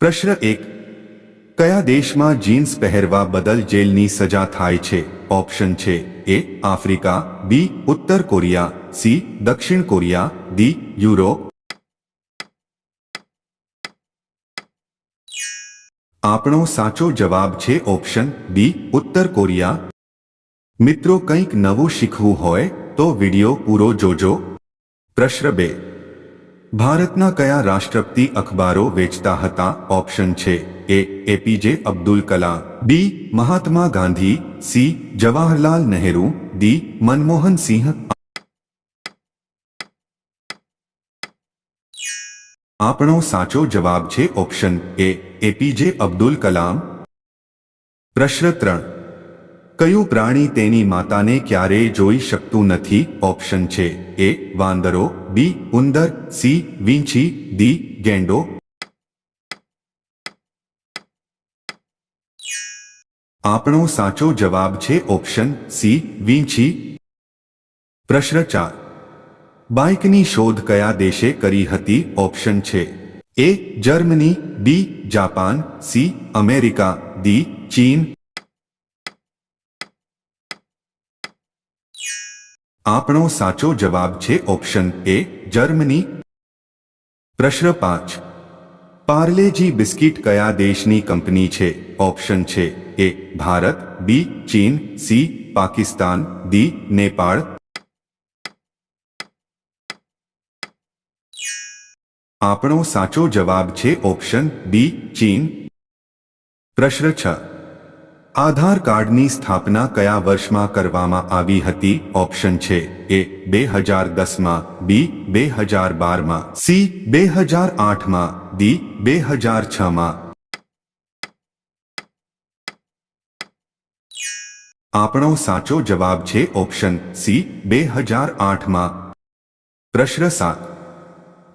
પ્રશ્ન એક, કયા દેશમાં જીન્સ પહેરવા બદલ જેલની સજા થાય છે? ઓપ્શન છે એ, આફ્રિકા, બી, ઉત્તર કોરિયા, સી, દક્ષિણ કોરિયા, ડી, યુરોપ. આપણો સાચો જવાબ છે ઓપ્શન બી, ઉત્તર કોરિયા. મિત્રો કંઈક નવું શીખવું હોય તો વિડિયો પૂરો જોજો. પ્રશ્ન બે ભારતના કયા રાષ્ટ્રપતિ અખબારો વેચતા હતા? ઓપ્શન છે A, APJ Abdul Kalam, B, Mahatma Gandhi, C, Jawaharlal Nehru, D, Manmohan Singh. આપણો સાચો જવાબ છે ઓપ્શન એ, એપીજે અબ્દુલ કલામ. પ્રશ્ન ત્રણ. કયું પ્રાણી તેની માતાને ક્યારેય જોઈ શકતું નથી? ઓપ્શન છે એ, વાંદરો, બી, ઉંદર, સી, વીંછી, ડી, ગેંડો. આપણો સાચો જવાબ છે ઓપ્શન સી, વીંછી. પ્રશ્ન ચાર બાઇકની શોધ કયા દેશે કરી હતી? ઓપ્શન છે A, Germany, B, Japan, C, America, D, ચીન. આપણો સાચો જવાબ છે ઓપ્શન એ, જર્મની. પ્રશ્ન પાંચ. પાર્લેજી બિસ્કિટ કયા દેશની કંપની છે? ઓપ્શન છે એ, ભારત, બી, ચીન, સી, પાકિસ્તાન, ડી, નેપાળ. આપણો સાચો જવાબ છે ઓપ્શન બી, ચીન. પ્રશ્ન છ. આધાર કાર્ડની સ્થાપના કયા વર્ષમાં કરવામાં આવી હતી? ઓપ્શન છે એ બે હજાર દસમાં, બી બે હજાર બારમાં, સી બે હજાર આઠમાં, ડી બે હજાર છમાં. આપણો સાચો જવાબ છે ઓપ્શન સી બે હજાર આઠમાં. પ્રશ્ન સાત.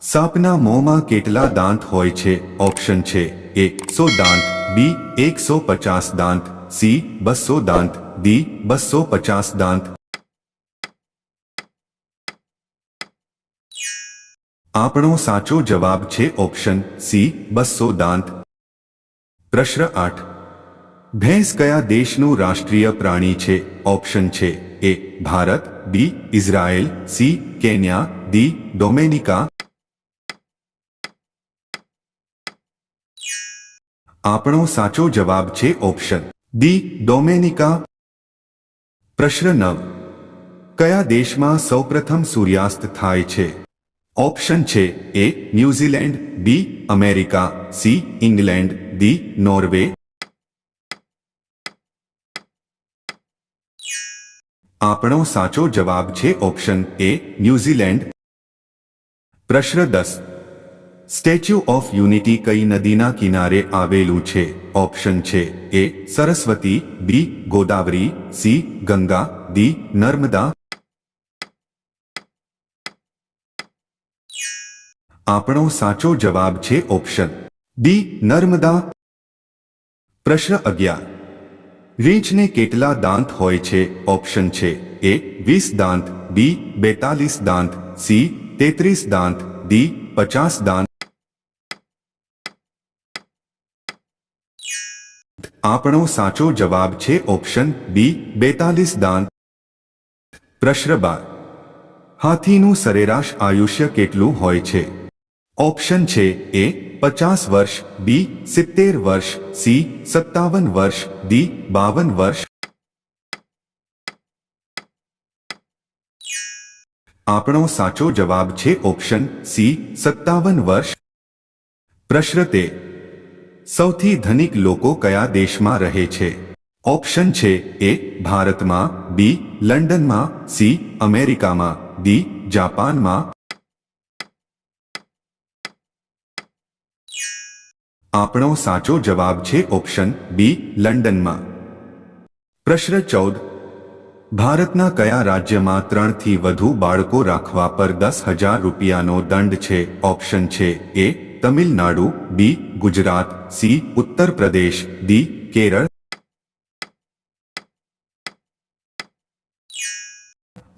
સાપના મોંમાં કેટલા દાંત હોય છે? ઓપ્શન છે એકસો દાંત, બી એકસો પચાસ દાંત સી બસો દાંત ડી બસો પચાસ દાંત આપણો સાચો જવાબ છે ઓપ્શન સી બસો દાંત પ્રશ્ન આઠ. ભેંસ કયા દેશનું રાષ્ટ્રીય પ્રાણી છે? ઓપ્શન છે A Bharat B Israel C Kenya D Dominica. આપણો સાચો જવાબ છે ઓપ્શન ડી ડોમેનિકા પ્રશ્ન નવ કયા દેશમાં સૌપ્રથમ સૂર્યાસ્ત થાય છે ઓપ્શન છે A New Zealand B America C England D Norway આપણો સાચો જવાબ છે ઓપ્શન એ ન્યૂઝીલેન્ડ પ્રશ્ન દસ સ્ટેચ્યુ ઓફ યુનિટી કઈ નદીના કિનારે આવેલું છે? ઓપ્શન છે A Saraswati, B Godavari, C Ganga, D Narmada. આપણો સાચો જવાબ છે ઓપ્શન ડી નર્મદા. પ્રશ્ન અગિયાર. રીંછને કેટલા દાંત હોય છે? ઓપ્શન છે એ વીસ દાંત, બી બેતાલીસ દાંત, સી તેત્રીસ દાંત, ડી પચાસ દાંત. આપણો સાચો જવાબ છે ઓપ્શન બી, બેતાલીસ દાંત પ્રશ્ન બાર. હાથીનું સરેરાશ આયુષ્ય કેટલું હોય છે? ઓપ્શન છે એ, પચાસ વર્ષ, બી, સિત્તેર વર્ષ, સી, સત્તાવન વર્ષ, ડી, બાવન વર્ષ. આપણો સાચો જવાબ છે ઓપ્શન સી, સત્તાવન વર્ષ. પ્રશ્ન તે સૌથી ધનિક લોકો કયા દેશમાં રહે છે? ઓપ્શન છે એ, ભારતમાં, બી, લંડનમાં, સી, અમેરિકામાં, ડી, જાપાનમાં. આપણો સાચો જવાબ છે ઓપ્શન બી, લંડનમાં. પ્રશ્ન ચૌદ. ભારતના કયા રાજ્યમાં ત્રણથી વધુ બાળકો રાખવા પર દસ હજાર રૂપિયાનો દંડ છે? ઓપ્શન છે A Tamil Nadu B Gujarat C Uttar Pradesh D Kerala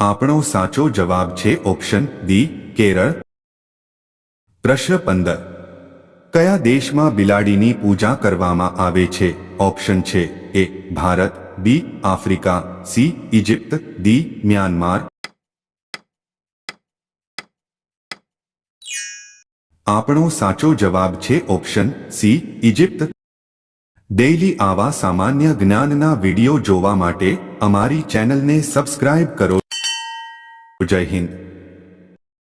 આપણો સાચો જવાબ છે ઓપ્શન ડી કેરળ પ્રશ્ન પંદર કયા દેશમાં બિલાડીની પૂજા કરવામાં આવે છે ઓપ્શન છે A Bharat B Africa C Egypt D Myanmar આપણો સાચો જવાબ છે ઓપ્શન સી ઇજિપ્ત ડેઇલી આવા સામાન્ય જ્ઞાનના વીડિયો જોવા માટે અમારી ચેનલને સબસ્ક્રાઇબ કરો. જય હિન્દ.